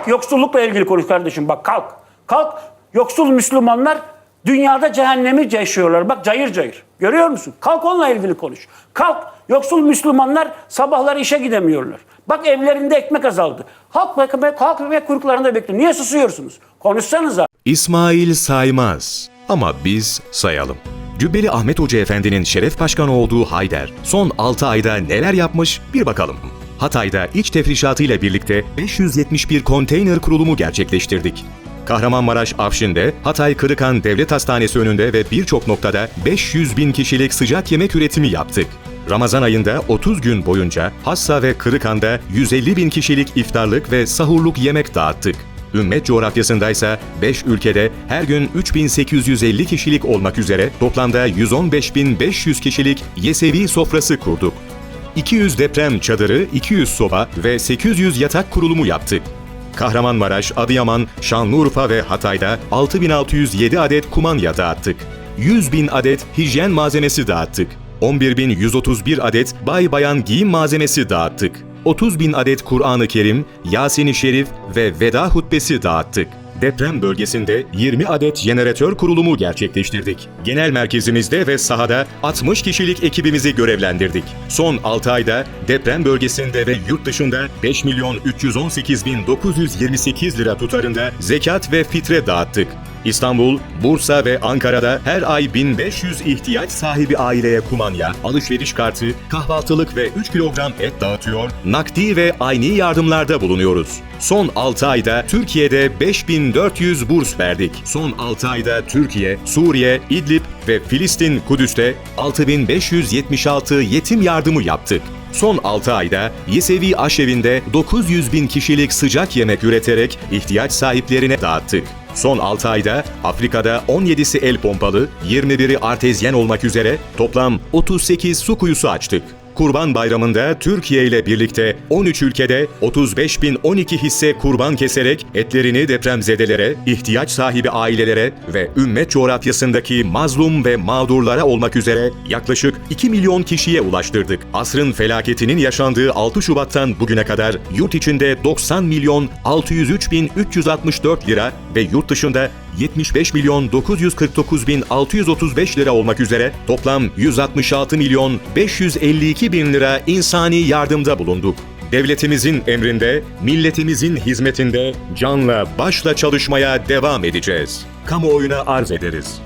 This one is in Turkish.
Kalk yoksullukla ilgili konuş kardeşim bak kalk. Kalk yoksul Müslümanlar dünyada cehennemi yaşıyorlar. Bak cayır cayır. Görüyor musun? Kalk onunla ilgili konuş. Kalk yoksul Müslümanlar sabahları işe gidemiyorlar. Bak evlerinde ekmek azaldı. Halk ekmek, halk ekmek kuyruklarında bekliyor. Niye susuyorsunuz? Konuşsanıza. İsmail saymaz ama biz sayalım. Cübbeli Ahmet Hoca Efendi'nin şeref başkanı olduğu Hayder son 6 ayda neler yapmış bir bakalım. Hatay'da iç tefrişatıyla birlikte 571 konteyner kurulumu gerçekleştirdik. Kahramanmaraş Afşin'de, Hatay Kırıkan Devlet Hastanesi önünde ve birçok noktada 500 bin kişilik sıcak yemek üretimi yaptık. Ramazan ayında 30 gün boyunca Hassa ve Kırıkan'da 150 bin kişilik iftarlık ve sahurluk yemek dağıttık. Ümmet coğrafyasındaysa 5 ülkede her gün 3850 kişilik olmak üzere toplamda 115.500 kişilik Yesevi sofrası kurduk. 200 deprem çadırı, 200 soba ve 800 yatak kurulumu yaptık. Kahramanmaraş, Adıyaman, Şanlıurfa ve Hatay'da 6607 adet kumanya dağıttık. 100 bin adet hijyen malzemesi dağıttık. 11.131 adet bay bayan giyim malzemesi dağıttık. 30 bin adet Kur'an-ı Kerim, Yasin-i Şerif ve Veda hutbesi dağıttık. Deprem bölgesinde 20 adet jeneratör kurulumu gerçekleştirdik. Genel merkezimizde ve sahada 60 kişilik ekibimizi görevlendirdik. Son 6 ayda deprem bölgesinde ve yurt dışında 5 milyon 318 bin 928 lira tutarında zekat ve fitre dağıttık. İstanbul, Bursa ve Ankara'da her ay 1500 ihtiyaç sahibi aileye kumanya, alışveriş kartı, kahvaltılık ve 3 kilogram et dağıtıyor, nakdi ve ayni yardımlarda bulunuyoruz. Son 6 ayda Türkiye'de 5400 burs verdik. Son 6 ayda Türkiye, Suriye, İdlib ve Filistin Kudüs'te 6576 yetim yardımı yaptık. Son 6 ayda Yesevi Aşevi'nde 900 bin kişilik sıcak yemek üreterek ihtiyaç sahiplerine dağıttık. Son 6 ayda Afrika'da 17'si el pompalı, 21'i artezyen olmak üzere toplam 38 su kuyusu açtık. Kurban Bayramı'nda Türkiye ile birlikte 13 ülkede 35.012 hisse kurban keserek etlerini depremzedelere, ihtiyaç sahibi ailelere ve ümmet coğrafyasındaki mazlum ve mağdurlara olmak üzere yaklaşık 2 milyon kişiye ulaştırdık. Asrın felaketinin yaşandığı 6 Şubat'tan bugüne kadar yurt içinde 90 milyon 603 bin 364 lira ve yurt dışında 75 milyon 949 bin 635 lira olmak üzere toplam 166 milyon 552 bin lira insani yardımda bulunduk. Devletimizin emrinde, milletimizin hizmetinde canla başla çalışmaya devam edeceğiz. Kamuoyuna arz ederiz.